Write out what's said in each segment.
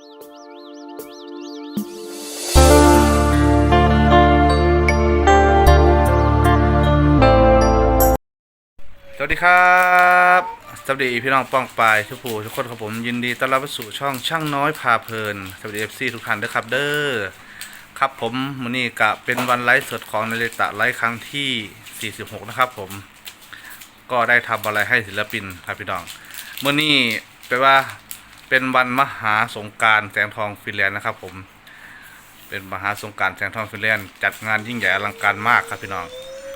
สวัสดีครับสวัสดีพี่น้องป้องปลายทุกผู้ทุกคนครับผมยินดีต้อนรับเข้าสู่ช่องช่างน้อยพาเพลินสวัสดีเอฟซีทุกท่านด้วยครับเด้อครับผมมื้อนี้กะเป็นวันไลฟ์สดของนาริตะไลฟ์ครั้งที่ 46 นะครับผม ก็ได้ทำอะไรให้ศิลปินครับพี่น้องมื้อนี้แปลว่า เป็นวันมหาสงกรารแสงทองฟินแลนด์นะครับ ผม เป็นมหาสงกรารแสงทองฟินแลนด์จัดงานยิ่งใหญ่อลังการมากครับพี่น้อง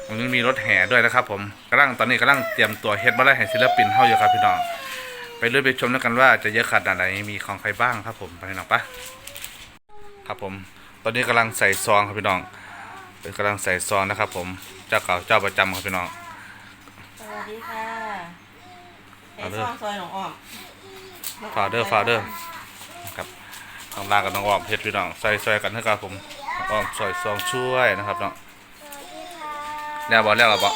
วันนี้มีรถแห่ด้วยนะครับ ผมกำลังตอนนี้กำลังเตรียมตัวเฮ็ดมาไล่ให้ศิลปินเฮาอยู่ครับพี่น้อง ไปเรื่อยไปชมแล้วกันว่าจะเยอะขนาดไหนมีของใครบ้างครับ ผมไปพี่น้องปะครับผม ตอนนี้กำลังใส่ซองครับพี่น้องเป็นกำลังใส่ซองนะครับ ผมเจ้าเก่าเจ้าประจำครับพี่น้องสวัสดีค่ะไอ้เอาเด้ช่อองซอยหนองอ้อม ฟาเดอร์ฟาเดอร์ครับข้างล่างกับน้องอ้อมเฮ็ดพี่น้องใส่ซอยกันนะครับผมองอ้อมซอยซองช่วยนะครับน้องแล้วบอกแล้วหรอบอก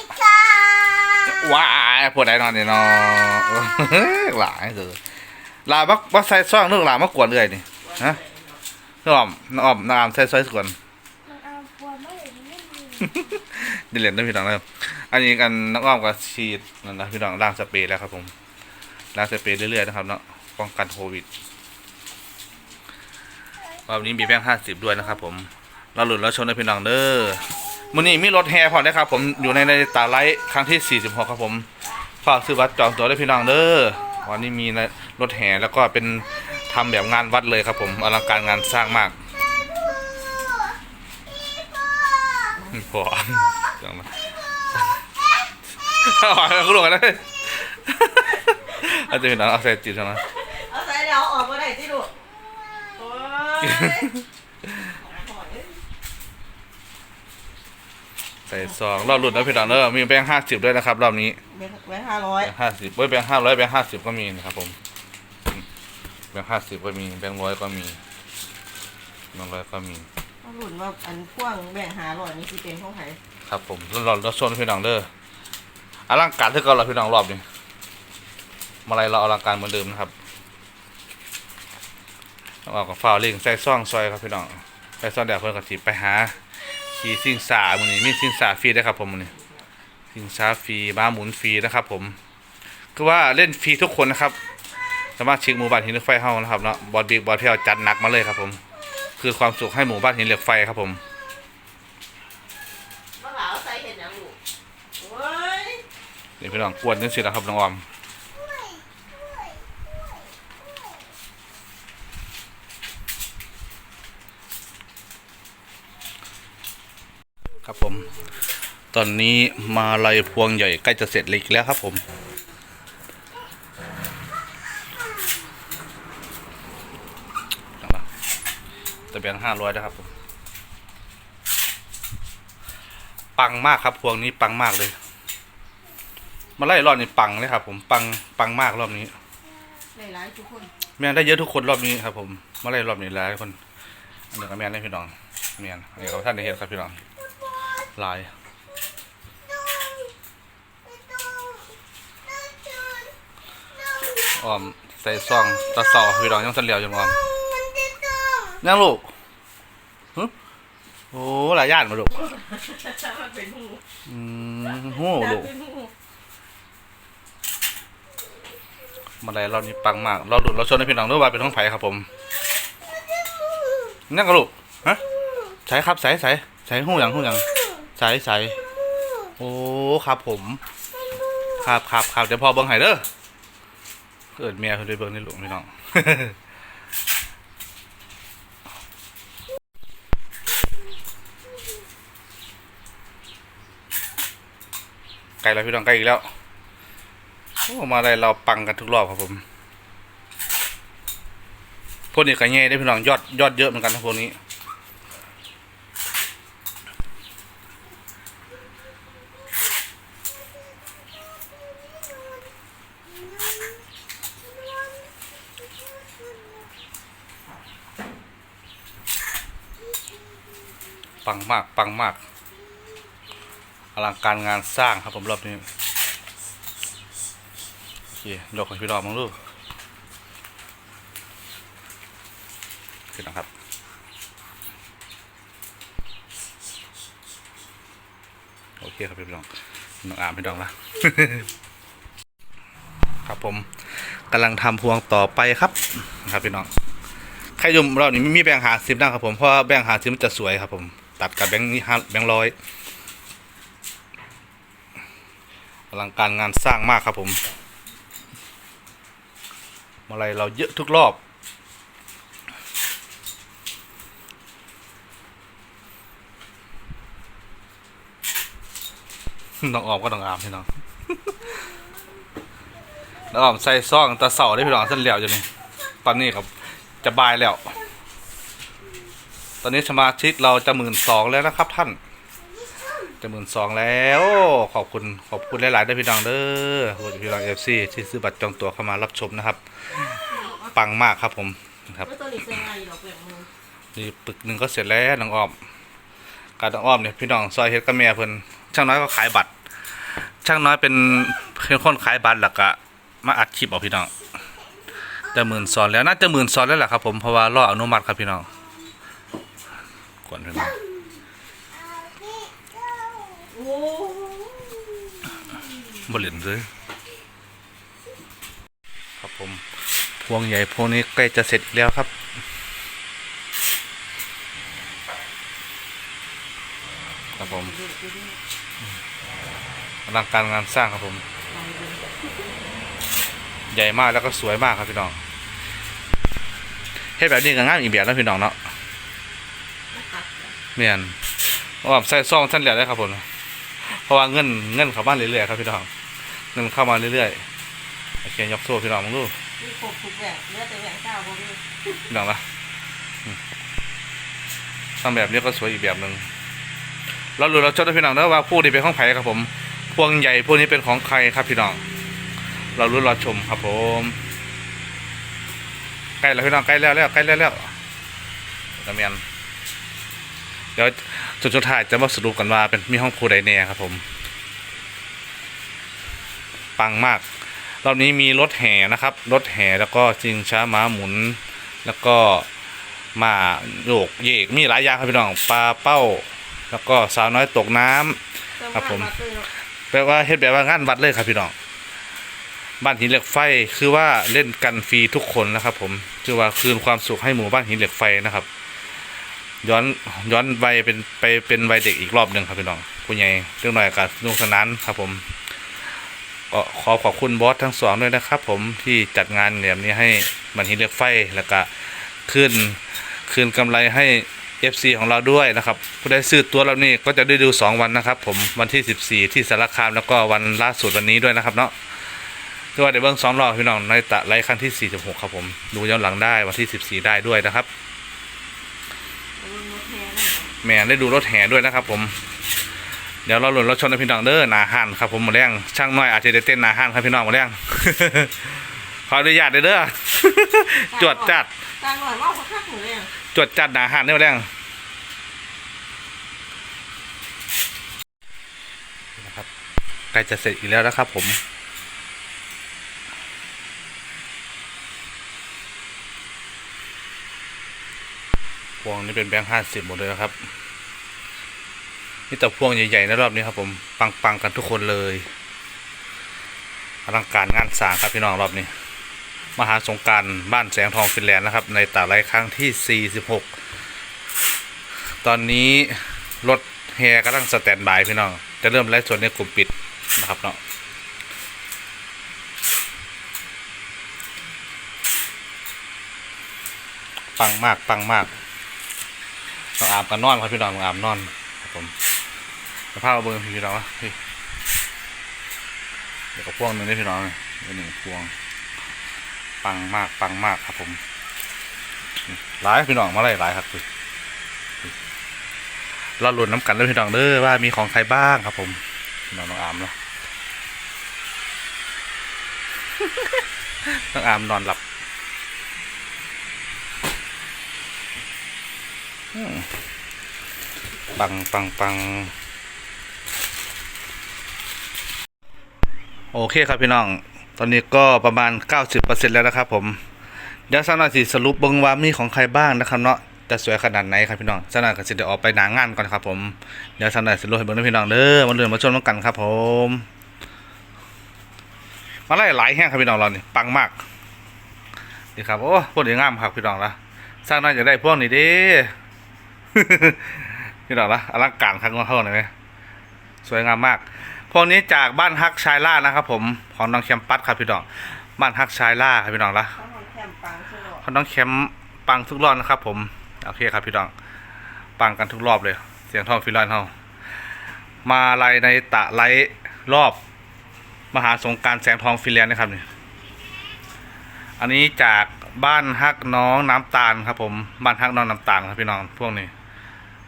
ว้ายปวดไหนนอนนี่เนอหลายเถอลาบักบักใส่ซองเรื่องลามากวนเลยนี่ฮะน้องอ้อมน้องอ้อมน้องอามใส่ซอยสวนเอาบัวไม่นไม่มีดิเหรียญด้วยพี่น้องเลยอันนี้กันน้องอ้อมก็ฉีดนั่นนะพี่น้องล้างสเปรย์แล้วครับผมล้างสเปรย์เรื่อยๆนะครับเนาะ ป้องกันโควิดวันนี้มีแบงค์ห้าสิบด้วยนะครับ ผมเราหลุดแล้วชนนพี่น้องเด้อมื้อนี้มีรถแห่พร้อมนะครับ ผมอยู่ในในตาไลท์ครั้งที่ 46 ครับผมฝากซื้อบัตรจองตั๋วด้พี่น้องเด้อวันนี้มีรถแห่แล้วก็เป็นทำแบบงานวัดเลยครับ ผมอลังการงานสร้างมากพอจังเอาหอยคุณลุงกันเลยอาจจะเป็นน้องเอาใส่จิตจังนะเอาใส่เดี๋ยวเอาออกมาได้ที่ลูกโอ้ย ใส่ซองรอบหลุดแล้วพี่น้องเด้อมีแบงค์ห้าสิบด้วยนะครับ รอบนี้แบงค์แบงค์ห้าร้อยแบงค์ห้าสิบเว้ยแบงค์ห้าร้อยแบงค์ห้าสิบก็มีนะครับผมแบงค์ห้าสิบก็มีแบงค์ร้อยก็มีแบงค์ร้อยก็มีต้องหลุนว่าอันพ่วงแบ่งหาร้อยนี่คือเป็นของไผครับผมแล้วเราเราชนพี่น้องเด้ออลังการที่เก่าเราพี่น้องรอบนี้มาลัยเราอลังการเหมือนเดิมนะครับ ต้องออกกับฟ้าวเล่งใส่ซ่องซอยครับพี่น้องใส่ซ่องแดดเพื่อนกติไปหาขี่ซิ่งสามือนี้มีซิ่งสาฟรีได้ครับผมมือนี้ซิ่งสาฟรีม้าหมุนฟรีนะครับ ผมคือว่าเล่นฟรีทุกคนนะครับ สามารถชิงหมู่บ้านหินเหล็กไฟเฮานะครับเนาะบอลบิ๊กบอลเพียวจัดหนักมาเลยครับ ผม คือความสุขให้หมู่บ้านหินเหล็กไฟครับผมบ้าหลาเอาใส่เห็ดหยังลูกโอ้ยนี่พี่น้องกวนจังสินะครับน้องออมครับผม ตอนนี้มาลายพวงใหญ่ใกล้จะเสร็จเลยอีกแล้วครับผมตะเบียงห้าร้อยนะครับผม ปังมากครับพวงนี้ปังมากเลย มาไล่รอบนี้ปังเลยครับผม ปังปังมากรอบนี้ในร้านทุกคนแมนได้เยอะทุกคนรอบนี้ครับ ผมมาไล่รอบนี้หลายคนอันนี้ก็แมนได้พี่น้องแมนอันนี้เราท่านได้เห็นครับพี่น้องหลาย ออมใส่ซองตะสาพี่น้องยังสันเหลียวอยู่อ้อมยังลูกหึโอ้หลายย่านมาลูกมันเป็นหูอืมโหลูกมาไล่รอบนี้ปังมากเราดูเราชนให้พี่น้องด้วยว่าเป็นท้องไผ่ครับผมนั่งกับลูกฮะใส่ครับใส่ใส่ใส่หูหยังหูหยังใส่ใส่โอ้ครับผม ครับครับครับเดี๋ยวพอเบิ้งไห้เด้อ เกิดเมียเพิ่นไปเบิ้งในหลวงพี่น้องไกลแล้วพี่น้องไกลอีกแล้วโอ้มาอะไรเราปังกันทุกรอบครับผมพวกนี้ก็แง่ได้พี่น้องยอดยอดเยอะเหมือนกันนะพวกนี้ มากปังมากอลังการงานสร้างครับผมรอบนี้โอเคยกให้พี่น้องมองดูพี่น้องครับโอเคครับพี่น้องน้องอามพี่น้องละครับผมกำลังทำพวงต่อไปครับครับพี่น้องใครยมรอบนี้ไม่มีแบ่งหาซิมนะครับผมเพราะว่าแบ่งหาซิมมันจะสวยครับผม ตัดกับแบงค์นี้ห้าแบงค์ร้อยอลังการงานสร้างมากครับผมมาลัยเราเยอะทุกรอบ น้องออมก็น้องอามพี่น้อง น้องออมใส่ซองตะเสาได้พี่น้องเส้นเหลียวอยู่นี่ตอนนี้ครับจะบายแล้ว ตอนนี้สมาชิกเราจะหมื่นสองแล้วนะครับท่าน จะหมื่นสองแล้ว ขอบคุณขอบคุณหลายๆด้พี่น้องเด้อขอบคุณพี่น้องเอฟซีที่ซื้อบัตรจองตั๋วเข้ามารับชมนะครับ ปังมากครับผมนะครับนี่ปึกหนึ่งก็เสร็จแล้วน้องอ้อม การน้องอ้อมเนี่ยพี่น้องซอยเฮ็ดกับแม่เพิ่นช่างน้อยก็ขายบัตร ช่างน้อยเป็นเป็นคนขายบัตรหลักอะมาอัดคลิปเอาพี่น้องจะหมื่นซอนแล้วน่าจะหมื่นซอนแล้วแหละครับผมเพราะว่ารออนุมัติครับพี่น้อง กวนพี่น้องโอ้บริเวณเลยครับผม พวงใหญ่พวงนี้ใกล้จะเสร็จแล้วครับครับผมอลังการงานสร้างครับผม ใหญ่มากแล้วก็สวยมากครับพี่น้องเฮ็ดแบบนี้ก็งามอีกแบบนะพี่น้องเนาะ เมียนว่าใส่ซองท่านเหลียวได้ครับผมเพราะว่าเงินเงินเข้ามาเรื่อยๆครับพี่น้องเงินเข้ามาเรื่อยๆโอเคยกโซ่พี่น้องมึงดูมีครบทุกแบบเลือดแต่แหวนเก้าพี่น้องละทำแบบนี้ก็สวยอีกแบบหนึ่งเราดูเราชดนะพี่น้องนะว่าผู้นี้เป็นของใครครับผม พวงใหญ่พวกนี้เป็นของใครครับพี่น้อง เรารู้เราชมครับผมใกล้แล้วพี่น้องใกล้แล้วแล้วใกล้แล้วแล้วตะเมียน ดี๋ยวจุดสุดท้ายจะมาสรุปกันว่าเป็นมีห้องครูใดแน่ครับผม ปังมาก รอบนี้มีรถแห่นะครับ รถแห่แล้วก็จิงช้าม้าหมุน แล้วก็มาโยกเยกมีหลายอย่างครับพี่น้องปลาเป้า แล้วก็สาวน้อยตกน้ำครับผมแปลว่าเฮ็ดแบบว่างานวัดเลยครับพี่น้องบ้านหินเหล็กไฟคือว่าเล่นกันฟรีทุกคนนะครับ ผมคือว่าคืนความสุขให้หมู่บ้านหินเหล็กไฟนะครับ ย้อนย้อนวัยเป็นไปเป็นวัยเด็กอีกรอบหนึ่งครับพี่น้องผู้ใหญ่เรื่องหน่อยกับนุกสนานครับผมก็ขอขอบคุณบอสทั้งสองด้วยนะครับ ผมที่จัดงานแบบนี้ให้มันหินเหล็กไฟแล้วก็ขึ้นคืนกำไรให้ FC ของเราด้วยนะครับผู้ได้ซื้อตัวเรานี่ก็จะได้ดู 2 วันนะครับ ผมวันที่ 14 ที่สารคามแล้วก็วันล่าสุดวันนี้ด้วยนะครับเนาะคือว่าเดี๋ยวเบิ้งสองรอบพี่น้องในตะไลฟ์ครั้งที่ 46 ครับผม ดูย้อนหลังได้วันที่ 14 ได้ด้วยนะครับ แม่ได้ดูรถแห่ด้วยนะครับ ผม เดี๋ยวเราหล่นรถชนนะพี่น้องเด้อหนาหันครับ ผมหมาแรงช่างน้อยอาจจะได้เต้นหนาหันครับพี่น้องหมาแรงขออนุญาตเด้อเด้อจวดจัดจางหน่อยว่าเขาคักหนูเลยอะจวดจัดหนาหันได้หมาแรงนะครับใกล้จะเสร็จอีกแล้วนะครับ ผม วงนี้เป็นแบงค์ห้าสิบหมดเลยนะครับนี่แต่พวงใหญ่ๆในรอบนี้ครับ ผมปังๆกันทุกคนเลยอลังการงานสร้างครับพี่น้องรอบนี้ มหาสงการบ้านแสงทองฟินแลนด์นะครับ ในตาไลครั้งที่ 46 ตอนนี้รถแฮกำลังสแตนบายพี่น้อง จะเริ่มไล่ส่วนในกลุ่มปิดนะครับเนาะปังมากปังมาก ต้องอาบกันนอนครับพี่น้องต้องอาบนอนครับผมสภาพเอาเบอร์พี่น้องวะพี่เดี๋ยวกับพวงหนึ่งได้พี่น้องเลยหนึ่งพวง ปังมากปังมากครับผมหลายพี่น้องมาไล่หลายครับพี่เราหลุนน้ำกันด้วพี่น้องเด้อว่ามีของใครบ้างครับ ผมพี่น้องน้องอามเนาะน้องอามนอนหลับอืม ปังปังปังโอเคครับพี่น้อง ตอนนี้ก็ประมาณ 90%แล้วนะครับผมเดี๋ยวสักหน่อยสิสรุปเบิงว่ามีของใครบ้างนะครับเนาะจะสวยขนาดไหนครับพี่น้องสักหน่อยก็สิเดี๋ยวออกไปหนางานก่อนครับผมเดี๋ยวสักหน่อยสรุปให้เบิ่งนะพี่น้องเด้อมาเรื่อมาชมน้องกันครับผมมาไล่หลายแห้งครับพี่น้องเรานี่ปังมากนี่ครับโอ้พวกนี้งามครับพี่น้องละสร้างน่าจะได้พวกนี้เด้พี่น้องละอลังการครั้งเท่าไหร่ไหมสวยงามมากพวกนี้จากบ้านฮักชายล่านะครับ ผมของน้องแคมปัสครับพี่น้อง บ้านฮักชายล่าครับพี่น้องละข้าวหอมแคมปังใช่ไหมเขาต้องแคมป์ปังทุกรอบนะครับ ผมโอเคครับพี่น้องปังกันทุกรอบเลย เสียงทองฟิลลอนเฮามาไลยในตะไลท์รอบ มหาสงกรารแสงทองฟิลแลนด์นะครับนี่อันนี้จากบ้านฮักน้องน้ำตาลครับ ผมบ้านฮักน้องน้ำตาลครับพี่น้องพวกนี้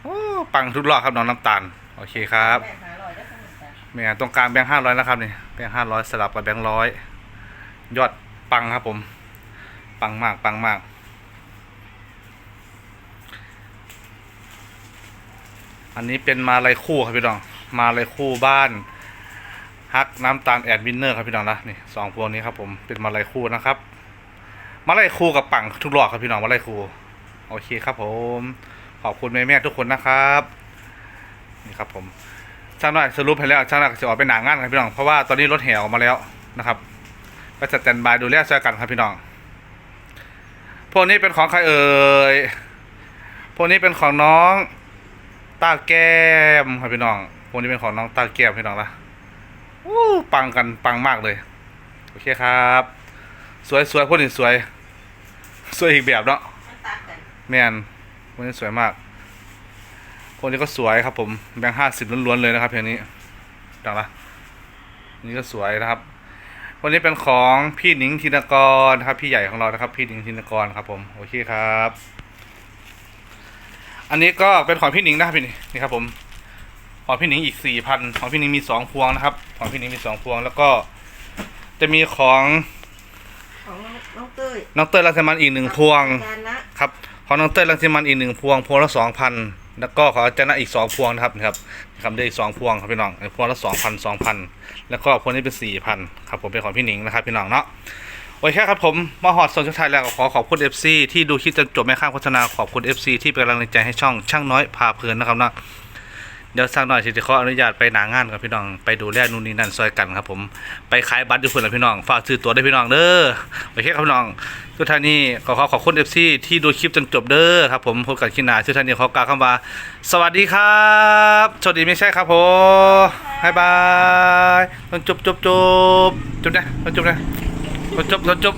โอ้ปังทุกรอบครับน้องน้ำตาล โอเคครับแม่หาอร่อยได้ขนาดไหนแม่ตรงกลางแบงค์ห้าร้อยนะครับนี่แบงค์ห้าร้อยสลับกับแบงค์ร้อยยอดปังครับผม ปังมากปังมากอันนี้เป็นมาลายคู่ครับพี่น้อง มาลายคู่บ้านฮักน้ำตาลแอดวินเนอร์ครับพี่น้องนะนี่สองพวงนี้ครับผมเป็นมาลายคู่นะครับ มาลายคู่กับปังทุกหลอกครับพี่น้องมาลายคู่โอเคครับผม ขอบคุณแม่แม่ๆทุกคนนะครับนี่ครับผมช่างหน่อยสรุปให้แล้วช่างหน่อยจะออกไปหนางานครับพี่น้องเพราะว่าตอนนี้รถแห่ออกมาแล้วนะครับก็จะแตนบายดูแลช่วยกันครับพี่น้องพวกนี้เป็นของใครเอ่ยพวกนี้เป็นของน้องตาแก้มครับพี่น้องพวกนี้เป็นของน้องตาแก้มพี่น้องละอู้ปังกันปังมากเลย โอเคครับ สวยสวยพวกนี้สวย สวยอีกแบบเนาะมันตัดกันแมน พวกนี้สวยมากพวกนี้ก็สวยครับผมแบงค์ห้าสิบล้วนๆเลยนะครับเพลงนี้ดังละนี่ก็สวยนะครับวันนี้เป็นของพี่หนิงธินกรนะครับพี่ใหญ่ของเรานะครับ พี่หนิงธินกรครับผมโอเคครับ อันนี้ก็เป็นของพี่หนิงนะครับพี่หนิงนี่ครับผมของพี่หนิงอีกสี่พันของพี่หนิงมีสองพวงนะครับ ของพี่หนิงมีสองพวงแล้วก็ จะมีของของน้องเต้ยน้องเต้ยรัชมันอีกหนึ่งพวงอาจารย์นะครับ ของน้องเต้ยลังสิมันอีกหนึ่งพวงพวงละสองพันแล้วก็ของอาจารย์นะอีกสองพวงนะครับนะครับนะครับได้อีกสองพวงครับพี่น้องพวงละสองพันสองพันแล้วก็พวงนี้เป็นสี่พันครับผมเป็นของพี่หนิงนะครับพี่น้องเนาะโอเคครับผมมาหอดส่งชุดไทายแล้วขอขอบคุณ FC ที่ดูคลิปจนจบไม่ข้ามโฆษณาขอบคุณ FC ที่เป็นกำลังใจให้ช่องช่างน้อยพาเพลินนะครับเนาะ เดี๋ยวสักหน่อยสิจะขออนุญาตไปหนางานกับพี่น้องไปดูแลนู่นนี่นั่นซอยกันครับผมไปขายบัตรอยู่เพื่อนพี่น้องฝากซื้อตั๋วได้พี่น้องเด้อโอเคครับพี่น้องสุดท้ายนี้ขอขอขอบคุณเอฟซีที่ดูคลิปจนจบเด้อครับผมพบกันคลิปหน้าสุดท้ายนี้ขอกล่าวคำว่า สวัสดีครับสวัสดีไม่ใช่ครับผมบายบายต้องจบจบจบจบนะต้องจบนะต้องจบต้องจบ